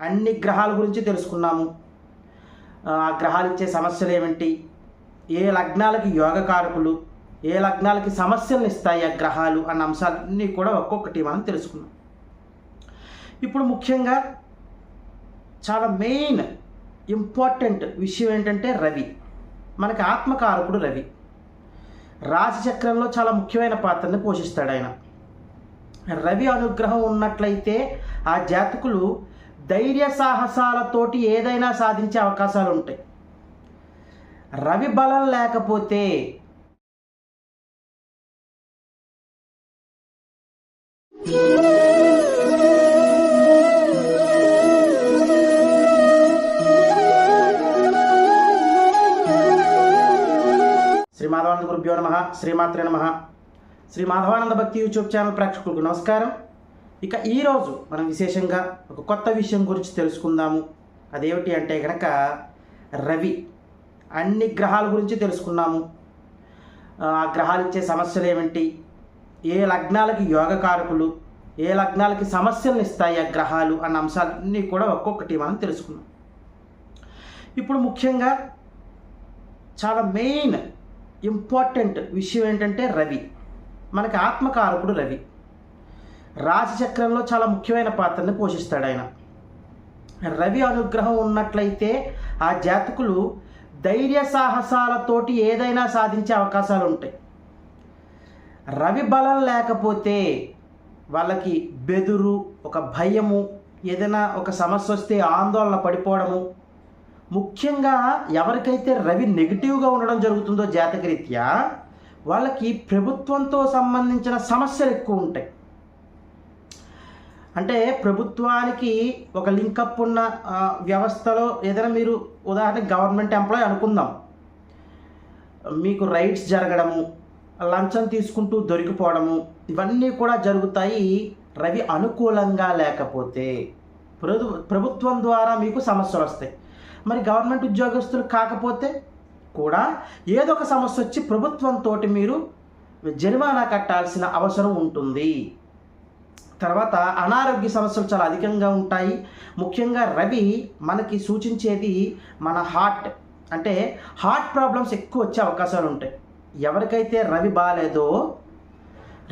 అన్ని గ్రహాల గురించి తెలుసుకున్నాము. ఆ గ్రహాలు ఇచ్చే సమస్యలు ఏమిటి? ఏ లగ్నాలకి యోగకారకులు ఏ లగ్నాలకి సమస్యలను ఇస్తాయి ఆ గ్రహాలు? అన్న అంశాలన్నీ కూడా ఒక్కొక్కటి మనం తెలుసుకున్నాం. ఇప్పుడు ముఖ్యంగా చాలా మెయిన్ ఇంపార్టెంట్ విషయం ఏంటంటే రవి. మనకి ఆత్మకారకుడు రవి. రాశి చక్రంలో చాలా ముఖ్యమైన పాత్రని పోషిస్తాడు ఆయన. రవి అనుగ్రహం ఉన్నట్లయితే ఆ జాతకులు ధైర్య సాహసాలతోటి ఏదైనా సాధించే అవకాశాలు ఉంటాయి. రవి బలం లేకపోతే శ్రీ మాధవానంద గురుభ్యో నమ. శ్రీమాత్రే నమ. శ్రీ మాధవానంద భక్తి యూట్యూబ్ ఛానల్ ప్రేక్షకులకు నమస్కారం. ఇక ఈరోజు మనం విశేషంగా ఒక కొత్త విషయం గురించి తెలుసుకుందాము. అదేమిటి అంటే కనుక రవి అన్ని గ్రహాల గురించి తెలుసుకున్నాము. ఆ గ్రహాలు ఇచ్చే సమస్యలు ఏమిటి? ఏ లగ్నాలకి యోగకారకులు? ఏ లగ్నాలకి సమస్యలను ఇస్తాయి ఆ గ్రహాలు అన్న అంశాలన్నీ కూడా ఒక్కొక్కటి మనం తెలుసుకున్నాం. ఇప్పుడు ముఖ్యంగా చాలా మెయిన్ ఇంపార్టెంట్ విషయం ఏంటంటే రవి. మనకి ఆత్మకారకుడు రవి. రాశిచక్రంలో చాలా ముఖ్యమైన పాత్రని పోషిస్తాడు ఆయన. రవి అనుగ్రహం ఉన్నట్లయితే ఆ జాతకులు ధైర్య సాహసాలతోటి ఏదైనా సాధించే అవకాశాలు ఉంటాయి. రవి బలం లేకపోతే వాళ్ళకి బెదురు ఒక భయము ఏదైనా ఒక సమస్య వస్తే ఆందోళన పడిపోవడము. ముఖ్యంగా ఎవరికైతే రవి నెగిటివ్గా ఉండడం జరుగుతుందో జాతకరీత్యా వాళ్ళకి ప్రభుత్వంతో సంబంధించిన సమస్యలు ఎక్కువ ఉంటాయి. అంటే ప్రభుత్వానికి ఒక లింకప్ ఉన్న వ్యవస్థలో ఏదైనా మీరు ఉదాహరణ గవర్నమెంట్ ఎంప్లాయ్ అనుకుందాం. మీకు రైట్స్ జరగడము లంచం తీసుకుంటూ దొరికిపోవడము ఇవన్నీ కూడా జరుగుతాయి రవి అనుకూలంగా లేకపోతే ప్రభు ప్రభుత్వం ద్వారా మీకు సమస్యలు వస్తాయి. మరి గవర్నమెంట్ ఉద్యోగస్తులు కాకపోతే కూడా ఏదో ఒక సమస్య వచ్చి ప్రభుత్వంతో మీరు జరిమానా కట్టాల్సిన అవసరం ఉంటుంది. తర్వాత అనారోగ్య సమస్యలు చాలా అధికంగా ఉంటాయి. ముఖ్యంగా రవి మనకి సూచించేది మన హార్ట్. అంటే హార్ట్ ప్రాబ్లమ్స్ ఎక్కువ వచ్చే అవకాశాలు ఉంటాయి. ఎవరికైతే రవి బాగాలేదో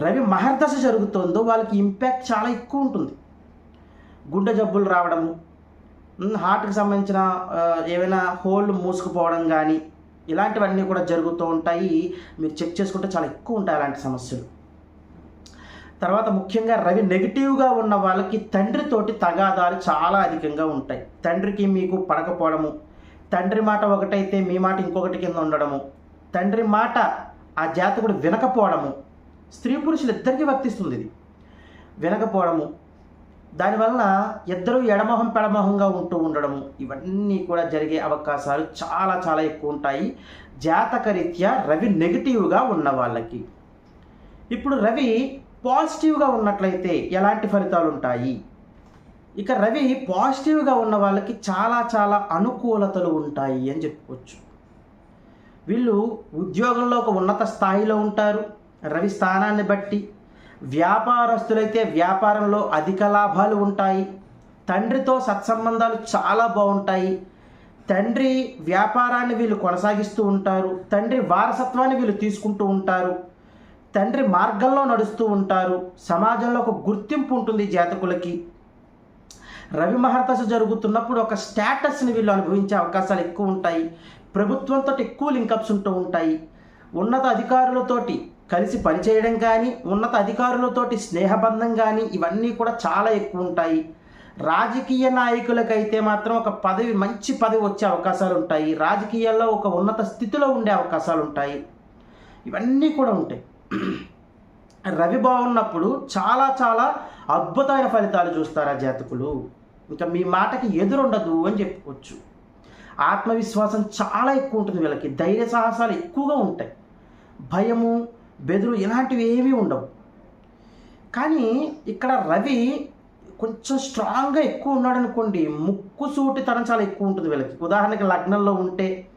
రవి మహర్దశ జరుగుతుందో వాళ్ళకి ఇంపాక్ట్ చాలా ఎక్కువ ఉంటుంది. గుండె జబ్బులు రావడము హార్ట్కి సంబంధించిన ఏమైనా ఏవైనా హోల్ మూసుకుపోవడం కానీ ఇలాంటివన్నీ కూడా జరుగుతూ ఉంటాయి. మీరు చెక్ చేసుకుంటే చాలా ఎక్కువ ఉంటాయి అలాంటి సమస్యలు. తర్వాత ముఖ్యంగా రవి నెగిటివ్గా ఉన్న వాళ్ళకి తండ్రితోటి తగాదాలు చాలా అధికంగా ఉంటాయి. తండ్రికి మీకు పడకపోవడము తండ్రి మాట ఒకటైతే మీ మాట ఇంకొకటి కింద ఉండడము తండ్రి మాట ఆ జాతకుడు వినకపోవడము స్త్రీ పురుషులు ఇద్దరికీ వర్తిస్తుంది ఇది. వినకపోవడము దానివల్ల ఇద్దరు ఎడమొహం పెడమొహంగా ఉంటూ ఉండడము ఇవన్నీ కూడా జరిగే అవకాశాలు చాలా చాలా ఎక్కువ ఉంటాయి. జాతకరీత్యా రవి నెగిటివ్గా ఉన్న వాళ్ళకి. ఇప్పుడు రవి పాజిటివ్గా ఉన్నట్లయితే ఎలాంటి ఫలితాలు ఉంటాయి ఇక రవి పాజిటివ్గా ఉన్న వాళ్ళకి చాలా చాలా అనుకూలతలు ఉంటాయి అని చెప్పుకోవచ్చు వీళ్ళు ఉద్యోగంలో ఒక ఉన్నత స్థాయిలో ఉంటారు. రవి స్థానాన్ని బట్టి వ్యాపారస్తులైతే వ్యాపారంలో అధిక లాభాలు ఉంటాయి. తండ్రితో సత్సంబంధాలు చాలా బాగుంటాయి. తండ్రి వ్యాపారాన్ని వీళ్ళు కొనసాగిస్తూ ఉంటారు. తండ్రి వారసత్వాన్ని వీళ్ళు తీసుకుంటూ ఉంటారు. తండ్రి మార్గంలో నడుస్తూ ఉంటారు. సమాజంలో ఒక గుర్తింపు ఉంటుంది జాతకులకి. రవి మహర్దశ జరుగుతున్నప్పుడు ఒక స్టేటస్ని వీళ్ళు అనుభవించే అవకాశాలు ఎక్కువ ఉంటాయి. ప్రభుత్వంతో ఎక్కువ లింకప్స్ ఉంటూ ఉంటాయి. ఉన్నత అధికారులతోటి కలిసి పనిచేయడం కానీ ఉన్నత అధికారులతోటి స్నేహబంధం కానీ ఇవన్నీ కూడా చాలా ఎక్కువ ఉంటాయి. రాజకీయ నాయకులకైతే మాత్రం ఒక పదవి మంచి పదవి వచ్చే అవకాశాలు ఉంటాయి. రాజకీయాల్లో ఒక ఉన్నత స్థితిలో ఉండే అవకాశాలు ఉంటాయి. ఇవన్నీ కూడా ఉంటాయి. రవి బాగున్నప్పుడు చాలా చాలా అద్భుతమైన ఫలితాలు చూస్తారు ఆ జాతకులు. ఇంకా మీ మాటకి ఎదురుండదు అని చెప్పుకోవచ్చు. ఆత్మవిశ్వాసం చాలా ఎక్కువ ఉంటుంది వీళ్ళకి. ధైర్య సాహసాలు ఎక్కువగా ఉంటాయి. భయము బెదురు ఇలాంటివి ఏమీ ఉండవు. కానీ ఇక్కడ రవి కొంచెం స్ట్రాంగ్గా ఎక్కువ ఉన్నాడు అనుకోండి ముక్కు సూటితనం చాలా ఎక్కువ ఉంటుంది వీళ్ళకి. ఉదాహరణకి లగ్నంలో ఉంటే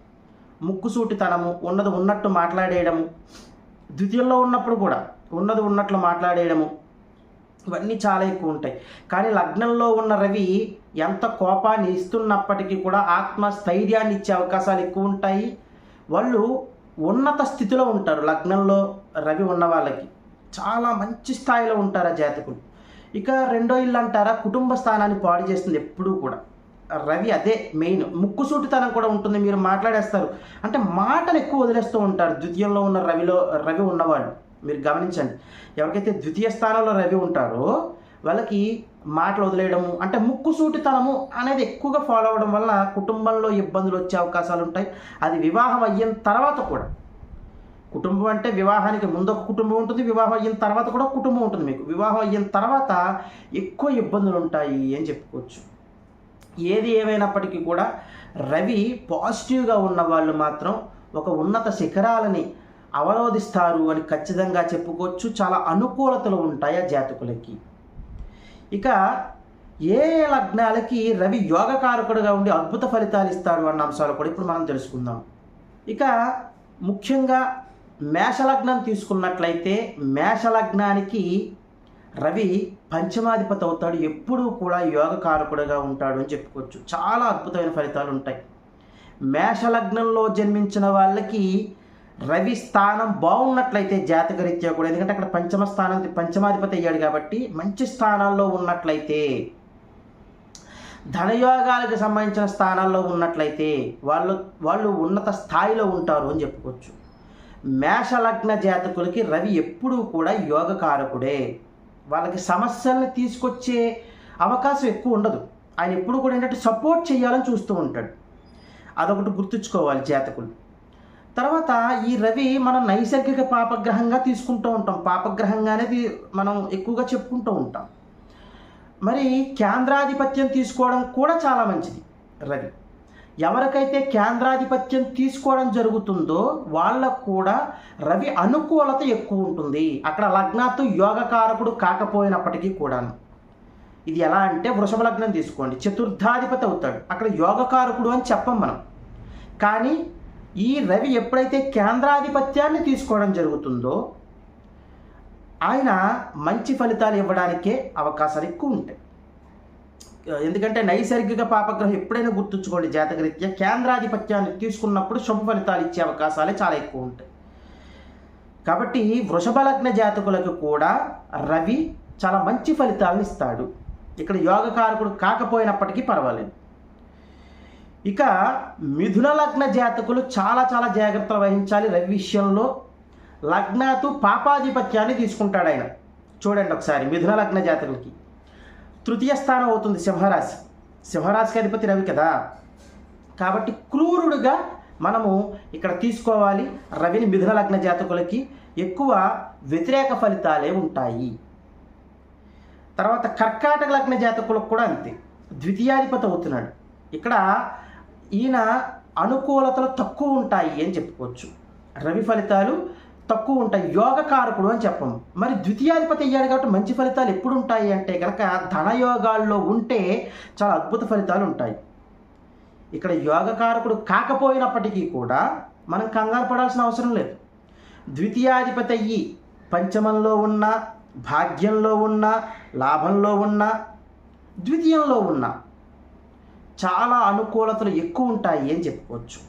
ముక్కు సూటితనము ఉన్నది ఉన్నట్టు మాట్లాడేయడము ద్వితీయంలో ఉన్నప్పుడు కూడా ఉన్నది ఉన్నట్లు మాట్లాడేయడము ఇవన్నీ చాలా ఎక్కువ ఉంటాయి. కానీ లగ్నంలో ఉన్న రవి ఎంత కోపాన్ని ఇస్తున్నప్పటికీ కూడా ఆత్మస్థైర్యాన్ని ఇచ్చే అవకాశాలు ఎక్కువ ఉంటాయి. వాళ్ళు ఉన్నత స్థితిలో ఉంటారు లగ్నంలో రవి ఉన్న వాళ్ళకి. చాలా మంచి స్థాయిలో ఉంటారు ఆ జాతకులు. ఇక రెండో ఇల్లు అంటారా కుటుంబ స్థానాన్ని పాడు చేస్తుంది ఎప్పుడూ కూడా. రవి అదే మెయిన్ ముక్కుసూటితనం కూడా ఉంటుంది మీరు మాట్లాడేస్తారు. అంటే మాటలు ఎక్కువ వదిలేస్తూ ఉంటారు ద్వితీయంలో ఉన్న రవిలో రవి ఉన్నవాళ్ళు. మీరు గమనించండి. ఎవరికైతే ద్వితీయ స్థానంలో రవి ఉంటారో వాళ్ళకి మాటలు వదిలేయడము అంటే ముక్కుసూటితనము అనేది ఎక్కువగా ఫాలో అవ్వడం వల్ల కుటుంబంలో ఇబ్బందులు వచ్చే అవకాశాలు ఉంటాయి. అది వివాహం అయిన తర్వాత కూడా. కుటుంబం అంటే వివాహానికి ముందు ఒక కుటుంబం ఉంటుంది వివాహం అయిన తర్వాత కూడా కుటుంబం ఉంటుంది మీకు. వివాహం అయిన తర్వాత ఎక్కువ ఇబ్బందులు ఉంటాయి అని చెప్పుకోవచ్చు. ఏది ఏమైనప్పటికీ కూడా రవి పాజిటివ్గా ఉన్న వాళ్ళు మాత్రం ఒక ఉన్నత శిఖరాలని అవరోధిస్తారు అని ఖచ్చితంగా చెప్పుకోవచ్చు. చాలా అనుకూలతలు ఉంటాయి ఆ జాతకులకి. ఇక ఏ లగ్నాలకి రవి యోగకారకుడుగా ఉండి అద్భుత ఫలితాలు ఇస్తాడు అన్న అంశాలు కూడా ఇప్పుడు మనం తెలుసుకుందాం. ఇక ముఖ్యంగా మేషలగ్నం తీసుకున్నట్లయితే మేషలగ్నానికి రవి పంచమాధిపతి అవుతాడు ఎప్పుడూ కూడా యోగకారకుడుగా ఉంటాడు అని చెప్పుకోవచ్చు. చాలా అద్భుతమైన ఫలితాలు ఉంటాయి. మేషలగ్నంలో జన్మించిన వాళ్ళకి రవి స్థానం బాగున్నట్లయితే జాతకరీత్యా కూడా ఎందుకంటే అక్కడ పంచమ స్థానం పంచమాధిపతి అయ్యాడు కాబట్టి మంచి స్థానాల్లో ఉన్నట్లయితే ధనయోగాలకు సంబంధించిన స్థానాల్లో ఉన్నట్లయితే వాళ్ళు వాళ్ళు ఉన్నత స్థాయిలో ఉంటారు అని చెప్పుకోవచ్చు. మేషలగ్న జాతకులకి రవి ఎప్పుడూ కూడా యోగకారకుడే. వాళ్ళకి సమస్యల్ని తీసుకొచ్చే అవకాశం ఎక్కువ ఉండదు. ఆయన ఎప్పుడు కూడా ఏంటంటే సపోర్ట్ చేయాలని చూస్తూ ఉంటాడు. అదొకటి గుర్తుంచుకోవాలి జాతకులు. తర్వాత ఈ రవి మనం నైసర్గిక పాపగ్రహంగా తీసుకుంటూ ఉంటాం. పాపగ్రహంగానే మనం ఎక్కువగా చెప్పుకుంటూ ఉంటాం. మరి కేంద్రాధిపత్యం తీసుకోవడం కూడా చాలా మంచిది రవి. ఎవరికైతే కేంద్రాధిపత్యం తీసుకోవడం జరుగుతుందో వాళ్ళకు కూడా రవి అనుకూలత ఎక్కువ ఉంటుంది. అక్కడ లగ్నాత్తు యోగకారకుడు కాకపోయినప్పటికీ కూడాను. ఇది ఎలా అంటే వృషభ లగ్నం తీసుకోండి. చతుర్థాధిపతి అవుతాడు. అక్కడ యోగకారకుడు అని చెప్పం మనం. కానీ ఈ రవి ఎప్పుడైతే కేంద్రాధిపత్యాన్ని తీసుకోవడం జరుగుతుందో ఆయన మంచి ఫలితాలు ఇవ్వడానికే అవకాశాలు ఎక్కువ ఉంటాయి. ఎందుకంటే నైసర్గిక పాపగ్రహం ఎప్పుడైనా గుర్తుంచుకోండి జాతకరీత్యా. కేంద్రాధిపత్యాన్ని తీసుకున్నప్పుడు శుభ ఫలితాలు ఇచ్చే అవకాశాలే చాలా ఎక్కువ ఉంటాయి. కాబట్టి వృషభ లగ్న జాతకులకు కూడా రవి చాలా మంచి ఫలితాలను ఇస్తాడు. ఇక్కడ యోగకారకుడు కాకపోయినప్పటికీ పర్వాలేదు. ఇక మిథున లగ్న జాతకులు చాలా చాలా జాగ్రత్తలు వహించాలి రవి విషయంలో. లగ్నాతు పాపాధిపత్యాన్ని తీసుకుంటాడు ఆయన. చూడండి ఒకసారి మిథున లగ్న జాతకులకి. తృతీయ స్థానం అవుతుంది సింహరాశి. సింహరాశికి అధిపతి రవి కదా. కాబట్టి క్రూరుడుగా మనము ఇక్కడ తీసుకోవాలి రవిని మిథున లగ్న జాతకులకి ఎక్కువ వ్యతిరేక ఫలితాలే ఉంటాయి. తర్వాత కర్కాటక లగ్న జాతకులకు కూడా అంతే. ద్వితీయాధిపతి అవుతున్నాడు. ఇక్కడ ఈయన అనుకూలతలు తక్కువ ఉంటాయి అని చెప్పుకోవచ్చు. రవి ఫలితాలు తక్కువ ఉంటాయి యోగకారకుడు అని చెప్పము. మరి ద్వితీయాధిపతి అయ్యాడు కాబట్టి మంచి ఫలితాలు ఎప్పుడు ఉంటాయి అంటే కనుక ధనయోగాల్లో ఉంటే చాలా అద్భుత ఫలితాలు ఉంటాయి. ఇక్కడ యోగకారకుడు కాకపోయినప్పటికీ కూడా మనం కంగారు పడాల్సిన అవసరం లేదు. ద్వితీయాధిపతి అయ్యి పంచమంలో ఉన్న భాగ్యంలో ఉన్న లాభంలో ఉన్న ద్వితీయంలో ఉన్న చాలా అనుకూలతలు ఎక్కువ ఉంటాయి అని చెప్పుకోవచ్చు.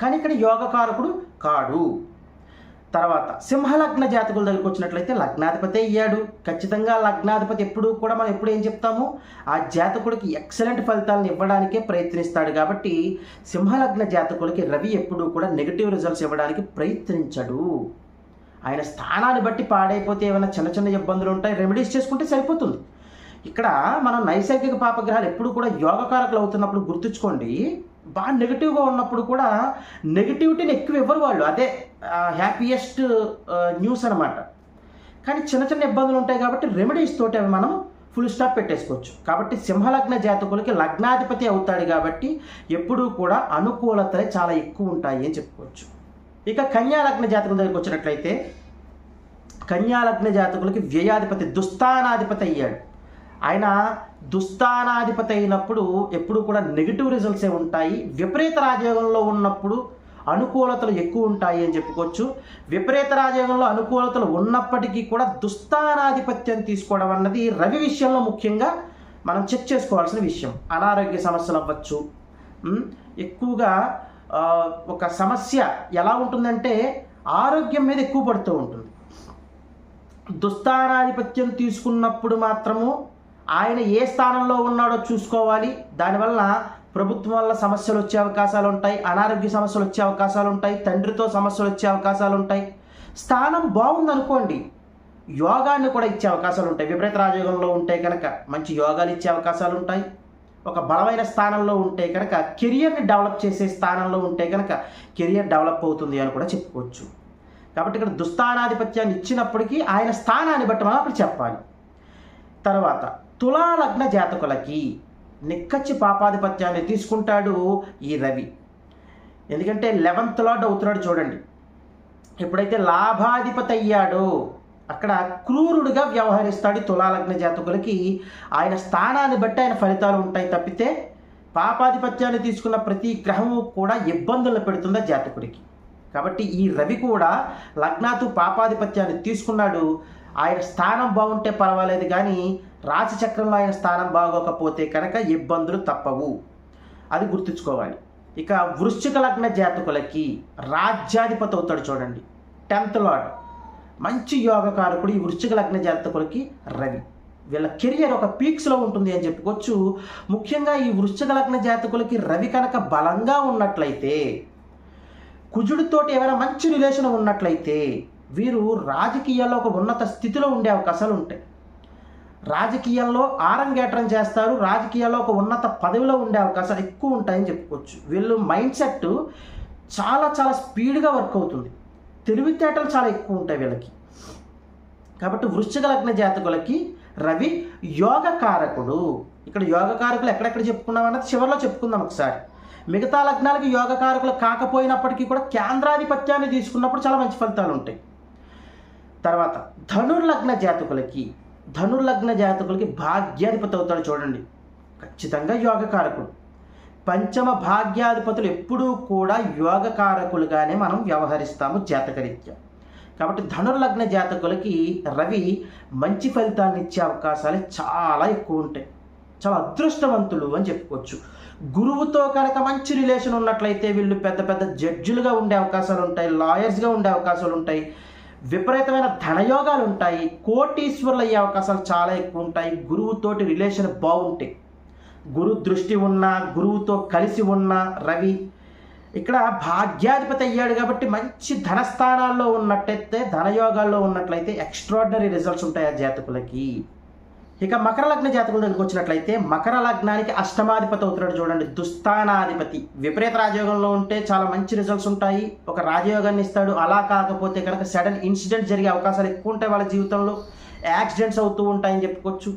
కానీ ఇక్కడ యోగకారకుడు కాడు. తర్వాత సింహలగ్న జాతకుల దగ్గరికి వచ్చినట్లయితే లగ్నాధిపతి అయ్యాడు. ఖచ్చితంగా లగ్నాధిపతి ఎప్పుడు కూడా మనం ఎప్పుడు ఏం చెప్తాము? ఆ జాతకుడికి ఎక్సలెంట్ ఫలితాలను ఇవ్వడానికే ప్రయత్నిస్తాడు కాబట్టి సింహలగ్న జాతకులకి రవి ఎప్పుడూ కూడా నెగిటివ్ రిజల్ట్స్ ఇవ్వడానికి ప్రయత్నించడు. ఆయన స్థానాన్ని బట్టి పాడైపోతే ఏమైనా చిన్న చిన్న ఇబ్బందులు ఉంటాయి రెమెడీస్ చేసుకుంటే సరిపోతుంది. ఇక్కడ మనం నైసర్గిక పాపగ్రహాలు ఎప్పుడు కూడా యోగకారకులు అవుతున్నప్పుడు గుర్తుంచుకోండి. బాగా నెగిటివ్గా ఉన్నప్పుడు కూడా నెగిటివిటీని ఎక్కువ ఇవ్వరు వాళ్ళు. అదే హ్యాపీయెస్ట్ న్యూస్ అనమాట కానీ చిన్న చిన్న ఇబ్బందులు ఉంటాయి కాబట్టి రెమెడీస్ తోటి అవి మనం ఫుల్ స్టాప్ పెట్టేసుకోవచ్చు. కాబట్టి సింహలగ్న జాతకులకి లగ్నాధిపతి అవుతాడు కాబట్టి ఎప్పుడూ కూడా అనుకూలతలే చాలా ఎక్కువ ఉంటాయి అని చెప్పుకోవచ్చు. ఇక కన్యా లగ్న జాతకుల దగ్గరికి వచ్చినట్లయితే కన్యా లగ్న జాతకులకి వ్యయాధిపతి దుస్థానాధిపతి అయ్యాడు. ఆయన దుస్థానాధిపతి అయినప్పుడు ఎప్పుడు కూడా నెగిటివ్ రిజల్ట్సే ఉంటాయి. విపరీత రాజయోగంలో ఉన్నప్పుడు అనుకూలతలు ఎక్కువ ఉంటాయి అని చెప్పుకోవచ్చు. విపరీత రాజయోగంలో అనుకూలతలు ఉన్నప్పటికీ కూడా దుస్థానాధిపత్యం తీసుకోవడం అన్నది రవి విషయంలో ముఖ్యంగా మనం చెక్ చేసుకోవాల్సిన విషయం. అనారోగ్య సమస్యలు అవ్వచ్చు. ఎక్కువగా ఒక సమస్య ఎలా ఉంటుందంటే ఆరోగ్యం మీద ఎక్కువ పడుతూ ఉంటుంది. దుస్థానాధిపత్యం తీసుకున్నప్పుడు మాత్రము ఆయన ఏ స్థానంలో ఉన్నాడో చూసుకోవాలి. దానివల్ల ప్రభుత్వం వల్ల సమస్యలు వచ్చే అవకాశాలు ఉంటాయి. అనారోగ్య సమస్యలు వచ్చే అవకాశాలు ఉంటాయి. తండ్రితో సమస్యలు వచ్చే అవకాశాలు ఉంటాయి. స్థానం బాగుందనుకోండి. యోగాన్ని కూడా ఇచ్చే అవకాశాలు ఉంటాయి. విపరీత రాజయోగంలో ఉంటే కనుక మంచి యోగాలు ఇచ్చే అవకాశాలు ఉంటాయి. ఒక బలమైన స్థానంలో ఉంటే కనుక కెరియర్ని డెవలప్ చేసే స్థానంలో ఉంటే కనుక కెరియర్ డెవలప్ అవుతుంది అని కూడా చెప్పుకోవచ్చు. కాబట్టి ఇక్కడ దుస్థానాధిపత్యాన్ని ఇచ్చినప్పటికీ ఆయన స్థానాన్ని బట్టి మనం అప్పుడు చెప్పాలి. తర్వాత తులాలగ్న జాతకులకి నిక్కచ్చి పాపాధిపత్యాన్ని తీసుకుంటాడు ఈ రవి. ఎందుకంటే లెవెంత్ లార్డ్ అవుతున్నాడు చూడండి. ఎప్పుడైతే లాభాధిపతి అయ్యాడో అక్కడ క్రూరుడుగా వ్యవహరిస్తాడు తులాలగ్న జాతకులకి. ఆయన స్థానాన్ని బట్టి ఆయన ఫలితాలు ఉంటాయి తప్పితే పాపాధిపత్యాన్ని తీసుకున్న ప్రతి గ్రహము కూడా ఇబ్బందులను పెడుతుంది జాతకుడికి. కాబట్టి ఈ రవి కూడా లగ్నాతు పాపాధిపత్యాన్ని తీసుకున్నాడు. ఆయన స్థానం బాగుంటే పర్వాలేదు కానీ రాశిచక్రంలో ఆయన స్థానం బాగోకపోతే కనుక ఇబ్బందులు తప్పవు. అది గుర్తుంచుకోవాలి. ఇక వృశ్చిక లగ్న జాతకులకి రాజ్యాధిపతి అవుతాడు చూడండి. Tenth lord. మంచి యోగకారకుడు ఈ వృశ్చిక లగ్న జాతకులకి రవి. వీళ్ళ కెరియర్ ఒక పీక్స్లో ఉంటుంది అని చెప్పుకోవచ్చు. ముఖ్యంగా ఈ వృశ్చిక లగ్న జాతకులకి రవి కనుక బలంగా ఉన్నట్లయితే కుజుడితోటి ఏమైనా మంచి రిలేషన్ ఉన్నట్లయితే వీరు రాజకీయాల్లో ఒక ఉన్నత స్థితిలో ఉండే అవకాశాలు ఉంటాయి. రాజకీయాల్లో ఆరంగేట్రం చేస్తారు. రాజకీయాల్లో ఒక ఉన్నత పదవిలో ఉండే అవకాశాలు ఎక్కువ ఉంటాయని చెప్పుకోవచ్చు. వీళ్ళు మైండ్ సెట్ చాలా చాలా స్పీడ్గా వర్క్ అవుతుంది. తెలివితేటలు చాలా ఎక్కువ ఉంటాయి వీళ్ళకి. కాబట్టి వృశ్చిక లగ్న జాతకులకి రవి యోగ కారకుడు. ఇక్కడ యోగ కారకులు ఎక్కడెక్కడ చెప్పుకున్నాం అన్నది చివరిలో చెప్పుకుందాం ఒకసారి. మిగతా లగ్నాలకి యోగ కారకులు కాకపోయినప్పటికీ కూడా కేంద్రాధిపత్యాన్ని తీసుకున్నప్పుడు చాలా మంచి ఫలితాలు ఉంటాయి. తర్వాత ధనుర్లగ్న జాతకులకి ధనుర్లగ్న జాతకులకి భాగ్యాధిపతి అవుతాడు చూడండి. ఖచ్చితంగా యోగకారకుడు. పంచమ భాగ్యాధిపతులు ఎప్పుడూ కూడా యోగకారకులుగానే మనం వ్యవహరిస్తాము జాతకరీత్యా. కాబట్టి ధనుర్లగ్న జాతకులకి రవి మంచి ఫలితాన్ని ఇచ్చే అవకాశాలు చాలా ఎక్కువ ఉంటాయి. చాలా అదృష్టవంతులు అని చెప్పుకోవచ్చు. గురువుతో కనుక మంచి రిలేషన్ ఉన్నట్లయితే వీళ్ళు పెద్ద పెద్ద జడ్జిలుగా ఉండే అవకాశాలు ఉంటాయి లాయర్స్గా ఉండే అవకాశాలు ఉంటాయి. విపరీతమైన ధనయోగాలు ఉంటాయి కోటీశ్వరులు అయ్యే అవకాశాలు చాలా ఎక్కువ ఉంటాయి గురువుతోటి రిలేషన్ బాగుంటాయి గురు దృష్టి ఉన్న గురువుతో కలిసి ఉన్న రవి ఇక్కడ భాగ్యాధిపతి అయ్యాడు కాబట్టి మంచి ధనస్థానాల్లో ఉన్నట్టయితే ధనయోగాల్లో ఉన్నట్లయితే ఎక్స్ట్రాడినరీ రిజల్ట్స్ ఉంటాయి ఆ జాతకులకి. ఇక మకర లగ్న జాతకుల వచ్చినట్లయితే మకర లగ్నానికి అష్టమాధిపతి అవుతున్నాడు చూడండి. దుస్థానాధిపతి. విపరీత రాజయోగంలో ఉంటే చాలా మంచి రిజల్ట్స్ ఉంటాయి. ఒక రాజయోగాన్ని ఇస్తాడు. అలా కాకపోతే కనుక సడన్ ఇన్సిడెంట్ జరిగే అవకాశాలు ఎక్కువ ఉంటాయి వాళ్ళ జీవితంలో. యాక్సిడెంట్స్ అవుతూ ఉంటాయని చెప్పుకోవచ్చు.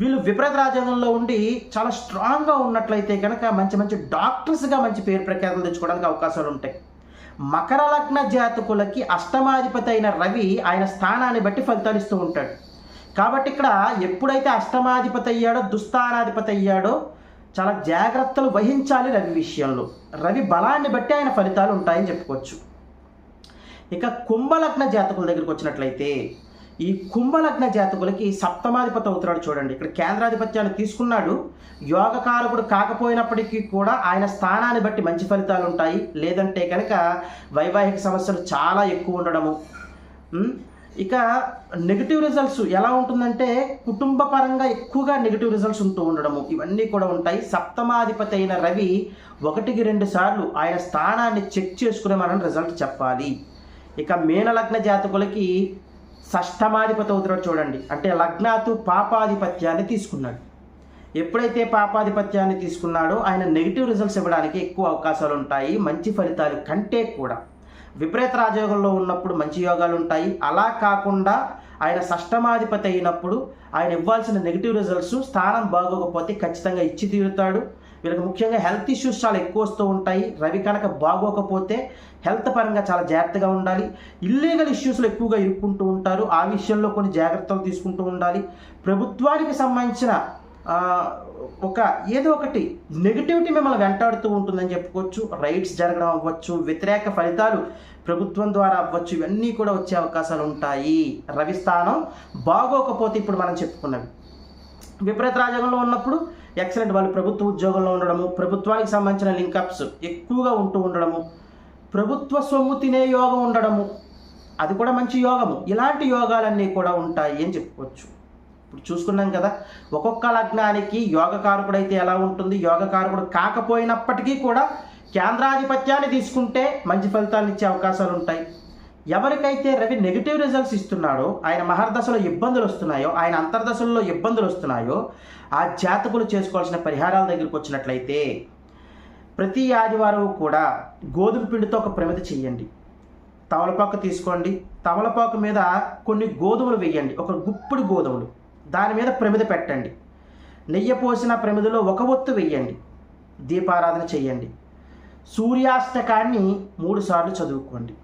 వీళ్ళు విపరీత రాజ్యాంగంలో ఉండి చాలా స్ట్రాంగ్గా ఉన్నట్లయితే కనుక మంచి మంచి డాక్టర్స్గా మంచి పేరు ప్రఖ్యాతులు తెచ్చుకోవడానికి అవకాశాలు ఉంటాయి. మకర లగ్న జాతకులకి అష్టమాధిపతి అయిన రవి ఆయన స్థానాన్ని బట్టి ఫలితాలు ఇస్తూ ఉంటాడు. కాబట్టి ఇక్కడ ఎప్పుడైతే అష్టమాధిపతి అయ్యాడో దుస్థానాధిపతి అయ్యాడో చాలా జాగ్రత్తలు వహించాలి రవి విషయంలో. రవి బలాన్ని బట్టి ఆయన ఫలితాలు ఉంటాయని చెప్పుకోవచ్చు. ఇక కుంభలగ్న జాతకుల దగ్గరికి వచ్చినట్లయితే ఈ కుంభలగ్న జాతకులకి సప్తమాధిపతి అవుతున్నాడు చూడండి. ఇక్కడ కేంద్రాధిపత్యాన్ని తీసుకున్నాడు. యోగకారకుడు కాకపోయినప్పటికీ కూడా ఆయన స్థానాన్ని బట్టి మంచి ఫలితాలు ఉంటాయి. లేదంటే కనుక వైవాహిక సమస్యలు చాలా ఎక్కువ ఉండడము. ఇక నెగిటివ్ రిజల్ట్స్ ఎలా ఉంటుందంటే కుటుంబ పరంగా ఎక్కువగా నెగిటివ్ రిజల్ట్స్ ఉంటూ ఉండడము. ఇవన్నీ కూడా ఉంటాయి. సప్తమాధిపతి అయిన రవి ఒకటికి రెండు సార్లు ఆయన స్థానాన్ని చెక్ చేసుకునే మనం రిజల్ట్ చెప్పాలి. ఇక మీనలగ్న జాతకులకి షష్టమాధిపతి అవుతున్నాడు చూడండి. అంటే లగ్నాతు పాపాధిపత్యాన్ని తీసుకున్నాడు. ఎప్పుడైతే పాపాధిపత్యాన్ని తీసుకున్నాడో ఆయన నెగిటివ్ రిజల్ట్స్ ఇవ్వడానికి ఎక్కువ అవకాశాలు ఉంటాయి. మంచి ఫలితాలు కంటే కూడా. విపరీత రాజయోగంలో ఉన్నప్పుడు మంచి యోగాలు ఉంటాయి అలా కాకుండా ఆయన షష్టమాధిపతి అయినప్పుడు ఆయన ఇవ్వాల్సిన నెగిటివ్ రిజల్ట్స్ స్థానం బాగోకపోతే ఖచ్చితంగా ఇచ్చి తీరుతాడు. వీళ్ళకి ముఖ్యంగా హెల్త్ ఇష్యూస్ చాలా ఎక్కువ వస్తూ ఉంటాయి. రవి కనుక బాగోకపోతే హెల్త్ పరంగా చాలా జాగ్రత్తగా ఉండాలి. ఇల్లీగల్ ఇష్యూస్లో ఎక్కువగా ఇరుక్కుంటూ ఉంటారు. ఆ విషయంలో కొన్ని జాగ్రత్తలు తీసుకుంటూ ఉండాలి. ప్రభుత్వానికి సంబంధించిన ఒక ఏదో ఒకటి నెగిటివిటీ మిమ్మల్ని వెంటాడుతూ ఉంటుందని చెప్పుకోవచ్చు. రైట్స్ జరగడం అవ్వచ్చు వ్యతిరేక ఫలితాలు ప్రభుత్వం ద్వారా అవ్వచ్చు ఇవన్నీ కూడా వచ్చే అవకాశాలు ఉంటాయి. రవి స్థానం బాగోకపోతే ఇప్పుడు మనం చెప్పుకున్నవి. విపరీత రాజగంలో ఉన్నప్పుడు ఎక్సలెంట్ వాళ్ళు ప్రభుత్వ ఉద్యోగంలో ఉండడము ప్రభుత్వానికి సంబంధించిన లింకప్స్ ఎక్కువగా ఉంటూ ఉండడము ప్రభుత్వ సొమ్ము తినే యోగం ఉండడము అది కూడా మంచి యోగము. ఇలాంటి యోగాలన్నీ కూడా ఉంటాయి అని చెప్పుకోవచ్చు. ఇప్పుడు చూసుకున్నాం కదా ఒక్కొక్క లగ్నానికి యోగకారకుడు అయితే ఎలా ఉంటుంది? యోగకారకుడు కాకపోయినప్పటికీ కూడా కేంద్రాధిపత్యాన్ని తీసుకుంటే మంచి ఫలితాలు ఇచ్చే అవకాశాలు ఉంటాయి. ఎవరికైతే రవి నెగిటివ్ రిజల్ట్స్ ఇస్తున్నాడో ఆయన మహర్దశలో ఇబ్బందులు వస్తున్నాయో ఆయన అంతర్దశల్లో ఇబ్బందులు వస్తున్నాయో ఆ జాతకులు చేసుకోవాల్సిన పరిహారాల దగ్గరికి వచ్చినట్లయితే ప్రతి ఆదివారం కూడా గోధుమ పిండితో ఒక ప్రమిద చెయ్యండి తమలపాకు తీసుకోండి. తమలపాకు మీద కొన్ని గోధుమలు వేయండి. ఒక గుప్పుడు గోధుమలు. దాని మీద ప్రమిద పెట్టండి. నెయ్యి పోసిన ప్రమిదలో ఒక ఒత్తు వెయ్యండి. దీపారాధన చెయ్యండి. సూర్యాష్టకాన్ని మూడుసార్లు చదువుకోండి.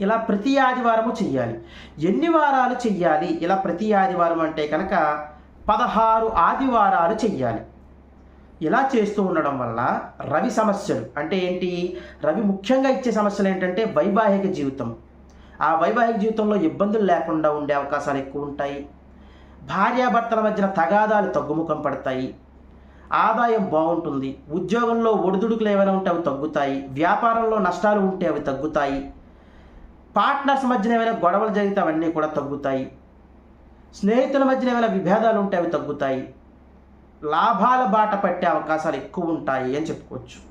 ఇలా ప్రతి ఆదివారము చెయ్యాలి. ఎన్ని వారాలు చెయ్యాలి? ఇలా ప్రతి ఆదివారం అంటే కనుక పదహారు ఆదివారాలు చెయ్యాలి. ఇలా చేస్తూ ఉండడం వల్ల రవి సమస్యలు అంటే ఏంటి? రవి ముఖ్యంగా ఇచ్చే సమస్యలు ఏంటంటే వైవాహిక జీవితం. ఆ వైవాహిక జీవితంలో ఇబ్బందులు లేకుండా ఉండే అవకాశాలు ఎక్కువ ఉంటాయి. భార్యాభర్తల మధ్యన తగాదాలు తగ్గుముఖం పడతాయి. ఆదాయం బాగుంటుంది. ఉద్యోగంలో ఒడిదుడుకులు ఏమైనా ఉంటే అవి తగ్గుతాయి. వ్యాపారంలో నష్టాలు ఉంటే అవి తగ్గుతాయి. పార్ట్నర్స్ మధ్యన ఏమైనా గొడవలు జరిగితే అవన్నీ కూడా తగ్గుతాయి. స్నేహితుల మధ్యన ఏమైనా విభేదాలు ఉంటే అవి తగ్గుతాయి. లాభాల బాట పట్టే అవకాశాలు ఎక్కువ ఉంటాయి అని చెప్పుకోవచ్చు.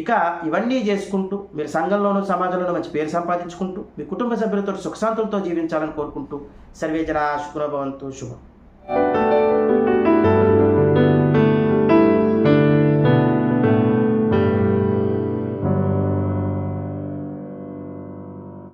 ఇక ఇవన్నీ చేసుకుంటూ మీరు సంఘంలోనూ సమాజంలోనూ మంచి పేరు సంపాదించుకుంటూ మీ కుటుంబ సభ్యులతో సుఖశాంతులతో జీవించాలని కోరుకుంటూ సర్వేజన శుక్రభవంతు శుభం.